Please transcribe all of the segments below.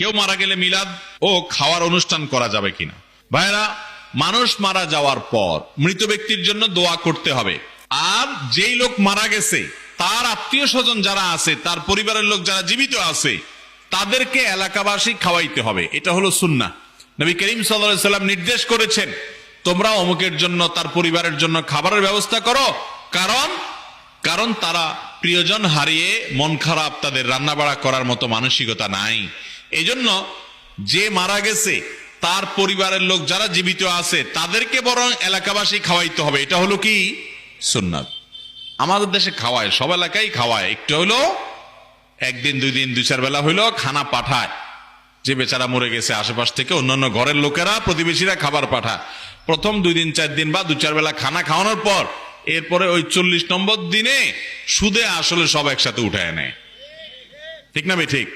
কেউ মারা গেলে মিলাদ ও খাওয়ার অনুষ্ঠান করা যাবে কিনা? ভাইরা মানুষ মারা যাওয়ার পর মৃত ব্যক্তির জন্য দোয়া করতে হবে। আর যেই লোক মারা গেছে, তার আত্মীয় স্বজন যারা আছে, তার পরিবারের লোক যারা জীবিত আছে, তাদেরকে এলাকাবাসী খাওয়াইতে হবে। এটা হলো সুন্না নবী করিম সাল্লাম নির্দেশ করেছেন, তোমরা অমুকের জন্য, তার পরিবারের জন্য খাবারের ব্যবস্থা করো। কারণ কারণ তারা প্রিয়জন হারিয়ে মন খারাপ, তাদের রান্না রান্নাবাড়া করার মতো মানসিকতা নাই। এজন্য যে মারা গেছে, তার পরিবারের লোক যারা জীবিত আছে, তাদেরকে বরং এলাকাবাসী খাওয়াইতে হবে। এটা হলো কি? সুন্নাত। আমাদের দেশে খাওয়ায়, সব এলাকায় খাওয়ায়। একটু হলো, একদিন, দুই দিন, দুই চার বেলা হইল, খানা পাঠায়। যে বেচারা মরে গেছে আশেপাশ থেকে, অন্যান্য ঘরের লোকেরা, প্রতিবেশীরা খাবার পাঠায়। প্রথম দুই দিন, চার দিন বা দু চার বেলা খানা খাওয়ানোর পর, এরপরে ওই চল্লিশ নম্বর দিনে সুদে আসলে সব একসাথে উঠায় নেয়। ঠিক না বে ঠিক?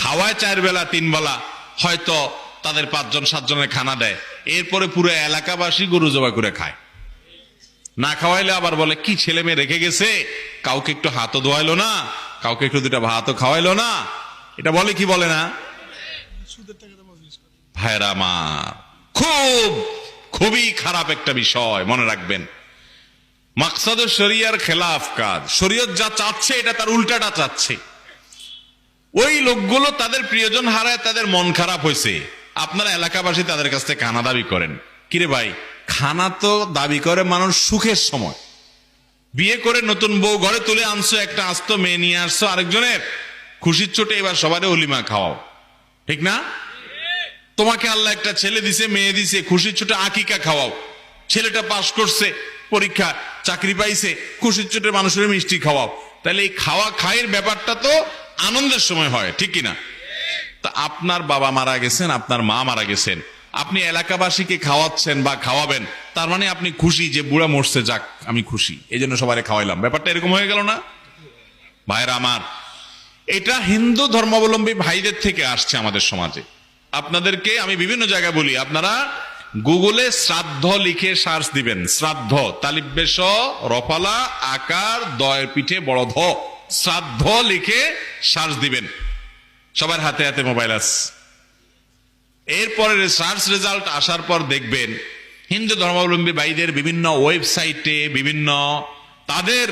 খাওয়ায় চার বেলা তিন বেলা, হয়তো তাদের পাঁচজন সাতজনের খানা দেয়। এরপরে পুরো এলাকাবাসী গরু জবাই করে খায়। না খাওয়াইলে আবার বলে, কি ছেলে মেয়ে রেখে গেছে? কাউকে একটু হাতও ধোয়াইলো না, কাউকে একটু দুটা ভাতও খাওয়াইলো না। এটা বলে কি বলে না? ভাইরা আমার, খুব, খুবই খারাপ একটা বিষয়, মনে রাখবেন। মাকসাদ শরিয়ার খেলাফ কাজ। শরীয়ত যা চাচ্ছে, এটা তার উল্টাটা চাচ্ছে। ওই লোকগুলো তাদের প্রিয়জন হারায়, তাদের মন খারাপ হয়েছে। আপনারা এলাকাবাসী তাদের কাছ থেকে খানা দাবি করেন। কিরে ভাই, খানা তো দাবি করে মানুষ সুখের সময়। বিয়ে করে নতুন বউ ঘরে তুলে আনছো, একটা আস্ত মেয়ে নিয়ে আসছো আরেকজনের। খুশির চোটে এবার সবারে অলিমা খাওয়াও। ঠিক না? তোমাকে আল্লাহ একটা ছেলে দিছে, মেয়ে দিছে, খুশির চোটে আকিকা খাওয়াও। ছেলেটা পাশ করছে, পরীক্ষা, চাকরি পাইছে, খুশির চোটে মানুষের মিষ্টি খাওয়াও। তাহলে এই খাওয়া খায়ের ব্যাপারটা তো আনন্দের সময় হয়, ঠিক কিনা? তা আপনার বাবা মারা গেছেন, আপনার মা মারা গেছেন। আপনি এলাকাবাসীকে খাওয়াচ্ছেন বা খাওয়াবেন, তার মানে আপনি খুশি যে বুড়া মরছে, যাক, আমি খুশি। এই জন্য সবাই খাওয়াইলাম। ব্যাপারটা এরকম হয়ে গেল না? ভাইরা আমার, এটা হিন্দু ধর্মাবলম্বী ভাইদের থেকে আসছে আমাদের সমাজে। আপনাদেরকে আমি বিভিন্ন জায়গায় বলি, আপনারা গুগলে শ্রাদ্ধ লিখে সার্চ দিবেন, শ্রাদ্ধ তালিবেশ রফালা, আকার, দয়ের পিঠে বড় ধ। শ্রাদ্ধ লিখে সার্চ দিবেন। সবার হাতে হাতে মোবাইল আছে। এরপরে সার্চ রেজাল্ট আসার পর দেখবেন, হিন্দু ধর্মাবলম্বী ভাইদের বিভিন্ন ওয়েবসাইটে বিভিন্ন, তাদের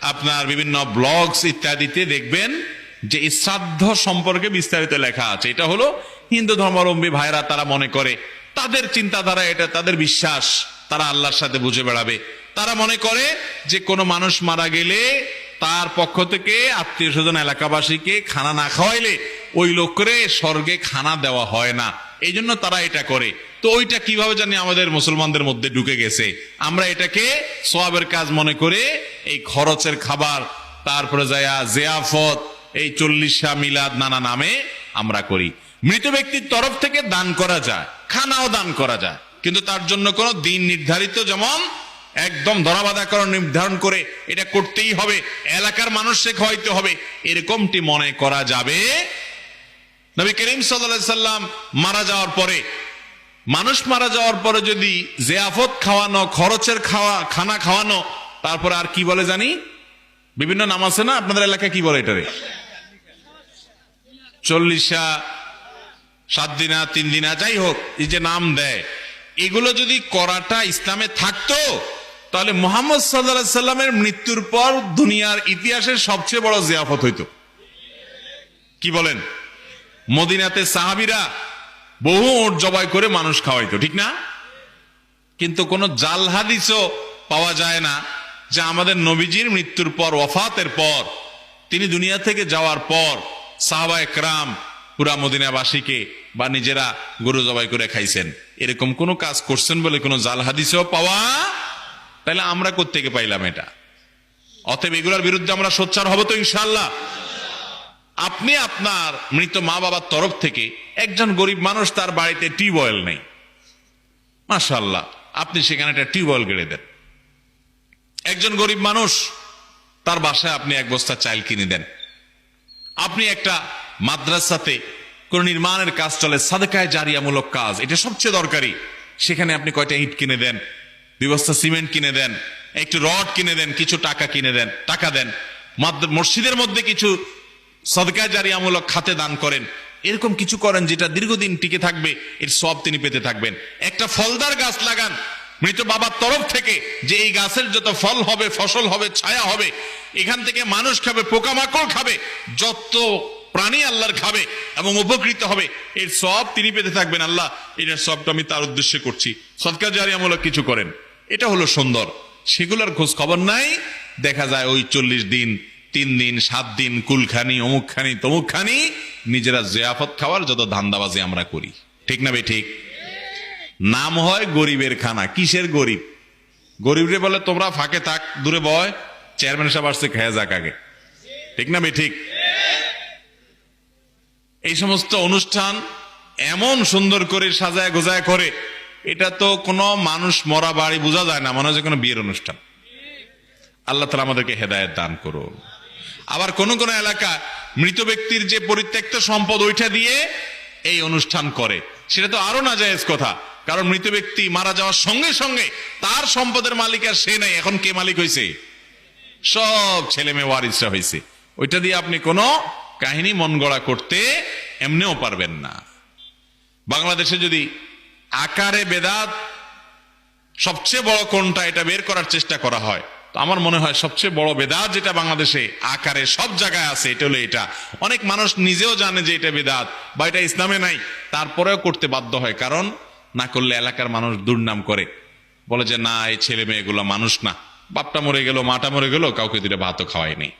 আপনার বিভিন্ন ব্লগস ইত্যাদিতে দেখবেন যে শ্রাদ্ধ সম্পর্কে বিস্তারিত লেখা আছে। এটা হলো হিন্দু ধর্মাবলম্বী ভাইরা তারা মনে করে, তাদের চিন্তাধারা এটা, তাদের বিশ্বাস, তারা আল্লাহর সাথে বুঝে বেড়াবে। তারা মনে করে যে কোনো মানুষ মারা গেলে তার পক্ষ থেকে আত্মীয় স্বজন এলাকাবাসীকে খানা না খাওয়াইলে ওই লোকরে স্বর্গে খানা দেওয়া হয় না। এই জন্য তারা এটা করে। তো ওইটা কীভাবে জানি আমাদের মুসলমানদের মধ্যে ঢুকে গেছে। আমরা এটাকে সোয়াবের কাজ মনে করে এই খরচের খাবার, তারপরে যায়া জেয়াফত, এই চল্লিশা মিলাদ নানা নামে আমরা করি। মৃত ব্যক্তির তরফ থেকে দান করা যায়, খানাও দান করা যায়। কিন্তু তার জন্য কোনো দিন নির্ধারিত যেমন একদম ধরাবাধাকরণ নির্ধারণ করে এটা করতেই হবে। এলাকার মানুষকে খাওয়াইতে হবে। এরকমটি মনে করা যাবে। নবী করিম সাল্লা সাল্লাম মারা যাওয়ার পরে, মানুষ মারা যাওয়ার পরে যদি জেয়াফত খাওয়ানো, খরচের খাওয়া, খানা খাওয়ানো, তারপরে আর কি বলে জানি? বিভিন্ন নাম আছে না? আপনাদের এলাকায় কি বলে এটারে? চল্লিশা সাত দিনা তিন দিনা যাই হোক, এই যে নাম দেয়, এগুলো যদি করাটা ইসলামে থাকতো তাহলে মোহাম্মদ সাল্লাহ সাল্লামের মৃত্যুর পর দুনিয়ার ইতিহাসের সবচেয়ে বড় জিয়াফত হইত। কি বলেন? মদিনাতে সাহাবিরা বহু ওট জবাই করে মানুষ খাওয়াইতো, ঠিক না? কিন্তু কোন জাল হাদিসও পাওয়া যায় না যে আমাদের নবীজির মৃত্যুর পর, ওফাতের পর, তিনি দুনিয়া থেকে যাওয়ার পর সাহাবা একরাম পুরা মদিনাবাসীকে বা নিজেরা গরু জবাই করে খাইছেন। এরকম কোনো কাজ করছেন বলে কোনো জাল হাদিসেও পাওয়া তাহলে আমরা কোত্থেকে পাইলাম এটা? অতএব এগুলোর বিরুদ্ধে আমরা সোচ্চার হব তো ইনশাল্লাহ আপনি আপনার মৃত মা বাবার তরফ থেকে একজন গরিব মানুষ, তার বাড়িতে টিউবওয়েল নেই। মাশাল্লাহ আপনি সেখানে একটা টিউবওয়েল গেড়ে দেন। একজন গরিব মানুষ, তার বাসায় আপনি এক বস্তা চাইল কিনে দেন। আপনি একটা মাদ্রাসাতে কোন নির্মাণের কাজ চলে, সাদেকায় জারিয়ামূলক কাজ, এটা সবচেয়ে দরকারি। সেখানে আপনি কয়টা ইট কিনে দেন? দুই সিমেন্ট কিনে দেন, একটু রড কিনে দেন, কিছু টাকা কিনে দেন, টাকা দেন। মসজিদের মধ্যে কিছু সদকায় জারিয়ামূলক খাতে দান করেন। এরকম কিছু করেন যেটা দীর্ঘদিন টিকে থাকবে, এর সব তিনি পেতে থাকবেন। একটা ফলদার গাছ লাগান, মৃত বাবার তরফ থেকে যে এই গাছের যত ফল হবে, ফসল হবে, ছায়া হবে, এখান থেকে মানুষ খাবে, পোকামাকড় খাবে, যত প্রাণী আল্লাহর খাবে এবং উপকৃত হবে, এর সব তিনি পেতে থাকবেন। আল্লাহ এটার সবটা আমি তার উদ্দেশ্যে করছি। সৎকার জারিয়ামূলক কিছু করেন। এটা হলো সুন্দর। সেগুলোর খোঁজ খবর নাই। দেখা যায় ওই চল্লিশ দিন, তিন দিন, সাত দিন, কুলখানি, অমুকখানি, তমুকখানি, নিজেরা জিয়াফত খাওয়ার যত ধান্দাবাজি আমরা করি। ঠিক না বে ঠিক? নাম হয় গরিবের খানা। কিসের গরিব? গরিবরে বলে, তোমরা ফাঁকে থাক, দূরে বয়, চেয়ারম্যান সাহেব আসছে, খেয়ে যাক আগে। ঠিক না বে ঠিক? এই সমস্ত অনুষ্ঠান এমন সুন্দর করে সাজায় গোজায় করে এটা তো কোনো মানুষ মরা বাড়ি বোঝা যায় না, মনে হয় কোনো বিয়ের অনুষ্ঠান। আল্লাহ তালা আমাদেরকে হেদায়ত দান করুন। আবার কোন কোন এলাকা মৃত ব্যক্তির যে পরিত্যক্ত সম্পদ ওইটা দিয়ে এই অনুষ্ঠান করে। সেটা তো আরও না জায়েজ কথা, কারণ মৃত ব্যক্তি মারা যাওয়ার সঙ্গে সঙ্গে তার সম্পদের মালিক আর সে নাই, এখন কে মালিক হয়েছে সব ছেলে মেয়ে ওয়ারিসরা হয়েছে ওইটা দিয়ে আপনি কোনো কাহিনী মন গড়া করতে এমনিও পারবেন না। বাংলাদেশে যদি আকারে বেদাত সবচেয়ে বড় কোনটা এটা বের করার চেষ্টা করা হয়। তো আমার মনে হয় সবচেয়ে বড় বেদাত যেটা বাংলাদেশে আকারে সব জায়গায় আছে, এটা হলো এটা। অনেক মানুষ নিজেও জানে যে এটা বেদাত বা এটা ইসলামে নাই, তারপরেও করতে বাধ্য হয়। কারণ না করলে এলাকার মানুষ দুর্নাম করে। বলে যে, না, এই ছেলে মেয়েগুলো মানুষ না। বাপটা মরে গেল, মাটা মরে গেল, কাউকে দুটো ভাতও খাওয়াই নেই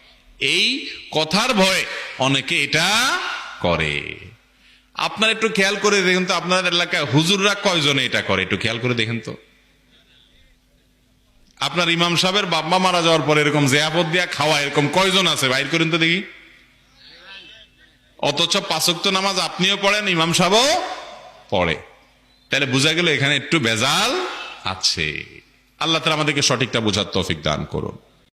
এই কথার ভয়ে অনেকে এটা করে। আপনার একটু খেয়াল করে দেখেন তো আপনার এলাকায় হুজুররা কয়জনে এটা করে? একটু খেয়াল করে দেখেন তো। আপনার ইমাম সাহেবের বাবা মারা যাওয়ার পরে এরকম জেয়াপত দিয়া খাওয়া, এরকম কয়জন আছে? বাইর করেন তো দেখি। অথচ পাঁচক্ত নামাজ আপনিও পড়েন, ইমাম সাহেবও পড়ে। তাহলে বোঝা গেল এখানে একটু বেজাল আছে। আল্লাহ তালা আমাদেরকে সঠিকটা বোঝার তৌফিক দান করুন।